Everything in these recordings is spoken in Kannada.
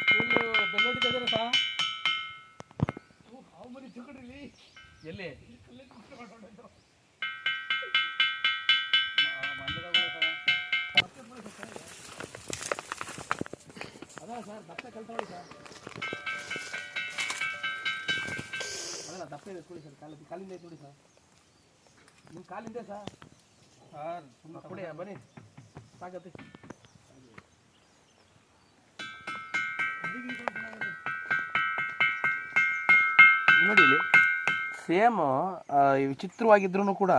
ಸ್ಕೂಲು ಬೆಲ್ ಹೊಡಿತಿದ್ದಾರೆ ಸಾ ಹಾವು ಮರಿ ತಗೊಂಡ್ರಿ ಎಲ್ಲಿ ಅದ ಸರ್ ದಪ್ಪ ಕಲ್ತವಳಿ ಸರ್ ಅದಲ್ಲ ದಪ್ಪ ಇದೆ ಕೊಡಿ ಸರ್ ಕಾಲ ಕಾಲಿಂದ ಐತೆ ನೋಡಿ ಸರ್ ನಿಮ್ಮ ಕಾಲಿಂದ ಸರ್ ಸರ್ ಕೊಡಿ ಬನ್ನಿ. ಸಾಕತಿ ನೋಡಿ ಇಲ್ಲಿ ಸೇಮ್ ವಿಚಿತ್ರವಾಗಿದ್ರು ಕೂಡ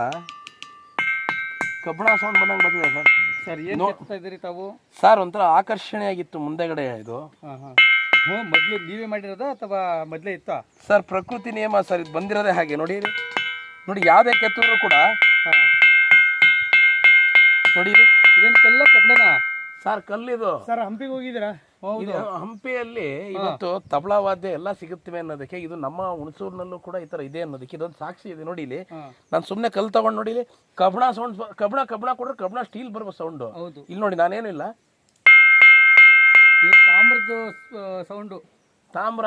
ಕಬ್ಬಣ ಸೌಂಡ್ ಬಂದಂಗೆ ಬರ್ತದೆ ಸರ್. ಸರ್ ಏನು ಹೋಗ್ತಾ ಇದ್ದೀರಿ ತಾವು? ಸರ್ ಒಂಥರ ಆಕರ್ಷಣೆಯಾಗಿತ್ತು ಮುಂದೆಗಡೆ ಇದು. ಹ್ಞೂ ಮೊದಲು ನೀವೇ ಮಾಡಿರೋದ ಅಥವಾ ಮೊದಲೇ ಇತ್ತಾ? ಸರ್ ಪ್ರಕೃತಿ ನಿಯಮ ಸರ್ ಇದು ಬಂದಿರೋದೇ ಹಾಗೆ. ನೋಡಿ ನೋಡಿ ಯಾವುದೇ ಕೆತ್ತೂ ಕೂಡ ನೋಡಿ ಇಲ್ಲಿ. ಇದೇನು ಕಲ್ಲ ಕಬ್ಬಣನಾ? ಸರ್ ಕಲ್ಲಿದು ಸರ್ ಹಂಪಿಗೆ ಹೋಗಿದ್ದೀರಾ? ಹೌದು. ಇದು ಹಂಪಿಯಲ್ಲಿ ಇವತ್ತು ತಬಲಾ ವಾದ್ಯ ಎಲ್ಲ ಸಿಗುತ್ತವೆ ಅನ್ನೋದಕ್ಕೆ ಇದು ನಮ್ಮ ಹುಣಸೂರಿನಲ್ಲೂ ಕೂಡ ಈ ತರ ಇದೆ ಅನ್ನೋದಕ್ಕೆ ಇದೊಂದು ಸಾಕ್ಷಿ ಇದೆ ನೋಡಿ ಇಲ್ಲಿ. ನಾನು ಸುಮ್ಮನೆ ಕಲ್ ತಗೊಂಡು ನೋಡಿ ಇಲ್ಲಿ ಕಬ್ಬಣ ಸೌಂಡ್ ಕಬ್ಬಣ ಕಬ್ಬಣ ಕೊಡ್ರೆ ಕಬ್ಬಣ ಸ್ಟೀಲ್ ಬರುವ ಸೌಂಡ್ ಇಲ್ಲಿ ನೋಡಿ ನಾನೇನಿಲ್ಲ ಇದು ತಾಮ್ರದ ಸೌಂಡು ತಾಮ್ರ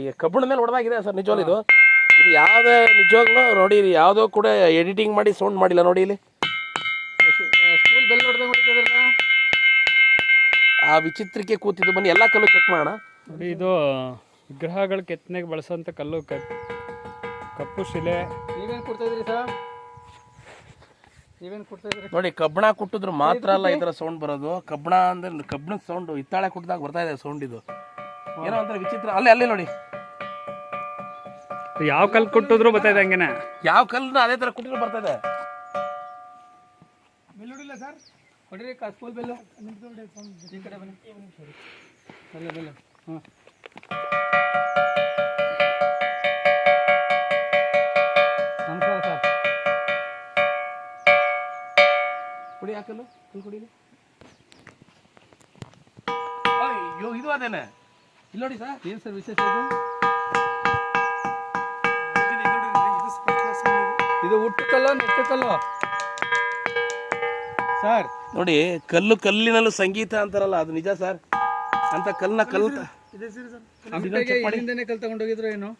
ಕಬಣ ಕಬ್ಬಣ ಮೇಲೆ ಹೊಡೆದಾಗಿದೆ ಸರ್ ನಿಜವಾಗ್ಲೂ ಇದು. ಇದು ಯಾವುದೇ ನಿಜವಾಗ್ಲೂ ನೋಡಿ ಇದು ಯಾವುದೋ ಕೂಡ ಎಡಿಟಿಂಗ್ ಮಾಡಿ ಸೌಂಡ್ ಮಾಡಿಲ್ಲ ನೋಡಿ ಇಲ್ಲಿ. ಆ ವಿಚಿತ್ರಕ್ಕೆ ಕೂತಿದ್ದು ಬನ್ನಿ ಎಲ್ಲ ಕಲ್ಲು ಚೆಕ್ ಮಾಡೋಣ. ಇದು ವಿಗ್ರಹಗಳ ಕೆತ್ತನೆಗೆ ಬಳಸೋಂಥ ಕಲ್ಲು ಕಪ್ ಕಪ್ಪು ಶಿಲೆ. ನೀವೇನು ಕೊಡ್ತಾ ಇದ್ರಿ ಸರ್? ನೀವೇನು ಕೊಡ್ತಾ ಇದ್ರಿ? ನೋಡಿ ಕಬ್ಬಣ ಕುಟ್ಟಿದ್ರು ಮಾತ್ರ ಅಲ್ಲ ಇದರ ಸೌಂಡ್ ಬರೋದು. ಕಬ್ಬಣ ಅಂದ್ರೆ ಕಬ್ಬಣದ ಸೌಂಡ್ ಹಿತ್ತಾಳೆ ಕುಟ್ಟಿದಾಗ ಬರ್ತಾ ಇದೆ ಸೌಂಡ್ ಇದು. ಏನೋ ಅಂದ್ರೆ ವಿಚಿತ್ರ. ಅಲ್ಲೇ ಅಲ್ಲೇ ನೋಡಿ. ಯಾವ ಕಲ್ಲು ಬರ್ತಾ ಇದೆ ಹಂಗೇನೆ. ಯಾವ ಕಲ್ಲು ಅದೇ ತರ ಕುಟ್ಟಿದ್ರು ಬರ್ತಾ ಇದೆ. ಸರ್? ಹೊಡಿರಿ ಕಾ ಸ್ಕೂಲ್ ಬೆಲ್ಲು ಈ ಕಡೆ ಬನ್ನಿ. ಬೆಲ್ಲ ಬೆಲ್ಲ ಹಾಂ ನಮಸ್ಕಾರ ಸರ್. ಕುಡಿ ಕುಡಿಲಿ ಅಯ್ಯೋ ಇದು ಅದೇನೆ? ಇಲ್ಲಿ ನೋಡಿ ಸರ್. ಏನು ಸರ್ ವಿಶೇಷ ಇದು? ಇದು ಹುಟ್ಟು ಕಲ್ಲು ನೆಟ್ಟು ಕಲ್ಲು ಸರ್. ನೋಡಿ ಕಲ್ಲು ಕಲ್ಲಿನಲ್ಲೂ ಸಂಗೀತ ಅಂತಾರಲ್ಲ ಅದು ನಿಜ ಸರ್. ಅಂತ ಕಲ್ಲನ್ನ ಇಲ್ಲಿಂದನೇ ಕಲ್ ತಗೊಂಡೋಗಿದ್ರು ಏನು.